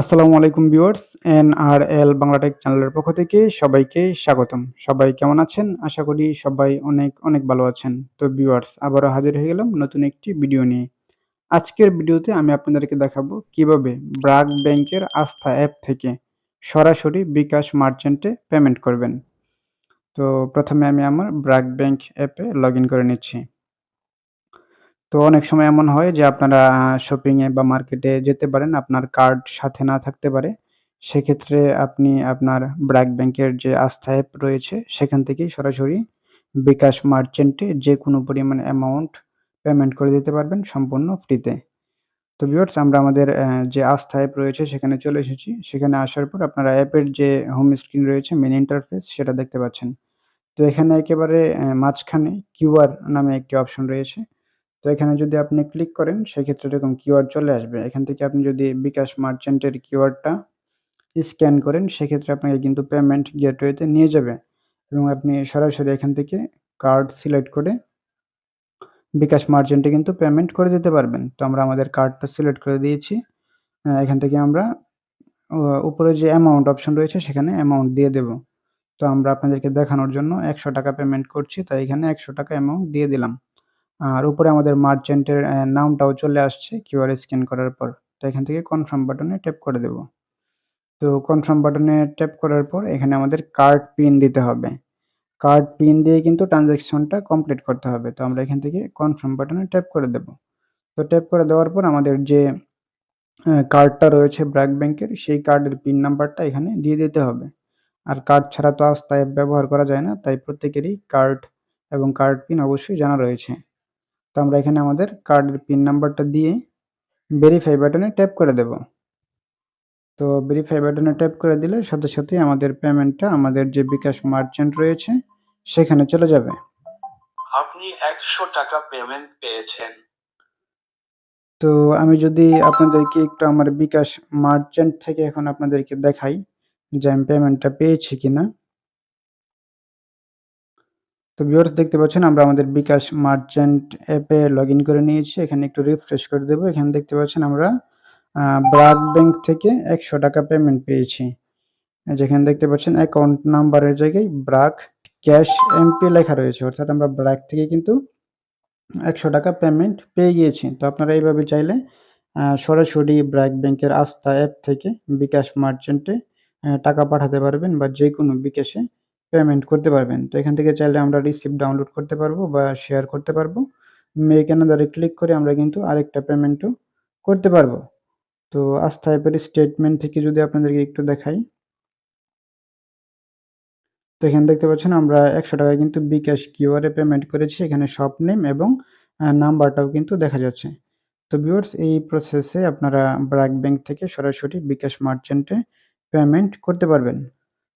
আসসালামু আলাইকুম viewers N R L BanglaTech চ্যানেলের পক্ষ থেকে সবাইকে স্বাগতম। সবাই কেমন আছেন? আশা করি সবাই অনেক অনেক ভালো আছেন। তো ভিউয়ার্স, আবারও হাজির হয়ে গেলাম নতুন একটি ভিডিও নিয়ে। আজকের ভিডিওতে আমি আপনাদেরকে দেখাবো কীভাবে ব্রাক ব্যাংকের আস্থা অ্যাপ থেকে সরাসরি বিকাশ মার্চেন্টে পেমেন্ট করবেন। তো প্রথমে আমি আমার ব্রাক ব্যাংক অ্যাপে লগ করে নিচ্ছি। তো অনেক সময় এমন হয় যে আপনারা শপিংয়ে বা মার্কেটে যেতে পারেন, আপনার কার্ড সাথে না থাকতে পারে। সেক্ষেত্রে আপনি আপনার ব্র্যাক ব্যাংকের যে আস্থা অ্যাপ রয়েছে, সেখান থেকেই সরাসরি বিকাশ মার্চেন্টে যে কোনো পরিমাণ অ্যামাউন্ট পেমেন্ট করে দিতে পারবেন সম্পূর্ণ ফ্রিতে তো ভিউয়ার্স আমরা আমাদের যে আস্থা অ্যাপ রয়েছে, সেখানে চলে এসেছি। সেখানে আসার পর আপনারা অ্যাপের যে হোম স্ক্রিন রয়েছে মেন ইন্টারফেস সেটা দেখতে পাচ্ছেন। তো এখানে একেবারে মাঝখানে কিউআর নামে একটি অপশন রয়েছে। তো এখানে যদি আপনি ক্লিক করেন, সেক্ষেত্রে এরকম কিওয়ার চলে আসবে। এখান থেকে আপনি যদি বিকাশ মার্চেন্টের কিওয়ারটা স্ক্যান করেন, সেক্ষেত্রে আপনাকে কিন্তু পেমেন্ট গেটওয়েতে নিয়ে যাবে এবং আপনি সরাসরি এখান থেকে কার্ড সিলেক্ট করে বিকাশ মার্চেন্টে কিন্তু পেমেন্ট করে দিতে পারবেন। তো আমরা আমাদের কার্ডটা সিলেক্ট করে দিয়েছি। এখান থেকে আমরা উপরে যে অ্যামাউন্ট অপশন রয়েছে, সেখানে অ্যামাউন্ট দিয়ে দেব। তো আমরা আপনাদেরকে দেখানোর জন্য একশো টাকা পেমেন্ট করছি, তাই এখানে একশো টাকা অ্যামাউন্ট দিয়ে দিলাম। আর উপরে আমাদের মার্চেন্টের নামটাও চলে আসছে কিউআর স্ক্যান করার পর। তো এখান থেকে কনফার্ম বাটনে ট্যাপ করে দেব। তো কনফার্ম বাটনে ট্যাপ করার পর এখানে আমাদের কার্ড পিন দিতে হবে। কার্ড পিন দিয়ে কিন্তু ট্রানজ্যাকশনটা কমপ্লিট করতে হবে। তো আমরা এখান থেকে কনফার্ম বাটনে ট্যাপ করে দেব। তো ট্যাপ করে দেওয়ার পর আমাদের যে কার্ডটা রয়েছে ব্র্যাক ব্যাংকের, সেই কার্ডের পিন নাম্বারটা এখানে দিয়ে দিতে হবে। আর কার্ড ছাড়া তো আজ তাই ব্যবহার করা যায় না, তাই প্রত্যেকেরই কার্ড এবং কার্ড পিন অবশ্যই জানা রয়েছে। তো আমরা এখানে আমাদের কার্ডের পিন নাম্বারটা দিয়ে ভেরিফাই বাটনে ট্যাপ করে দেব। তো ভেরিফাই বাটনে ট্যাপ করে দিলে সাথে সাথে আমাদের পেমেন্টটা আমাদের যে বিকাশ মার্চেন্ট রয়েছে সেখানে চলে যাবে। আপনি একশো টাকা পেমেন্ট পেয়েছেন। তো আমি যদি আপনাদেরকে একটু আমার বিকাশ মার্চেন্ট থেকে এখন আপনাদেরকে দেখাই যে আমি পেমেন্টটা পেয়েছি কিনা। তো ভিউয়ার্স দেখতে পাচ্ছেন, আমরা আমাদের বিকাশ মার্চেন্ট অ্যাপে লগ করে নিয়েছি। এখানে একটু রিফ্রেশ করে দেবো। এখানে দেখতে পাচ্ছেন, আমরা ব্রাক ব্যাংক থেকে একশো টাকা পেমেন্ট পেয়েছি। যেখানে দেখতে পাচ্ছেন অ্যাকাউন্ট নাম্বারের জায়গায় ব্রাক ক্যাশ এমপি লেখা রয়েছে। অর্থাৎ আমরা ব্রাক থেকে কিন্তু একশো টাকা পেমেন্ট পেয়ে গিয়েছি। তো আপনারা এইভাবে চাইলে সরাসরি ব্র্যাক ব্যাংকের আস্থা অ্যাপ থেকে বিকাশ মার্চেন্টে টাকা পাঠাতে পারবেন বা যে কোনো বিকাশে পেমেন্ট করতে পারবেন। তো এখান থেকে চাইলে আমরা রিসিপ্ট ডাউনলোড করতে পারব বা শেয়ার করতে পারব। মেক অ্যানাদারে ক্লিক করে আমরা কিন্তু আরেকটা পেমেন্টও করতে পারব। তো আস্থা অ্যাপের স্টেটমেন্ট থেকে যদি আপনাদেরকে একটু দেখাই। তো এখানে দেখতে পাচ্ছেন আমরা একশো টাকায় কিন্তু বিকাশ কিউআরে পেমেন্ট করেছি। এখানে শপ নেম এবং নাম্বারটাও কিন্তু দেখা যাচ্ছে। তো ভিউয়ার্স এই প্রসেসে আপনারা ব্র্যাক ব্যাংক থেকে সরাসরি বিকাশ মার্চেন্টে পেমেন্ট করতে পারবেন।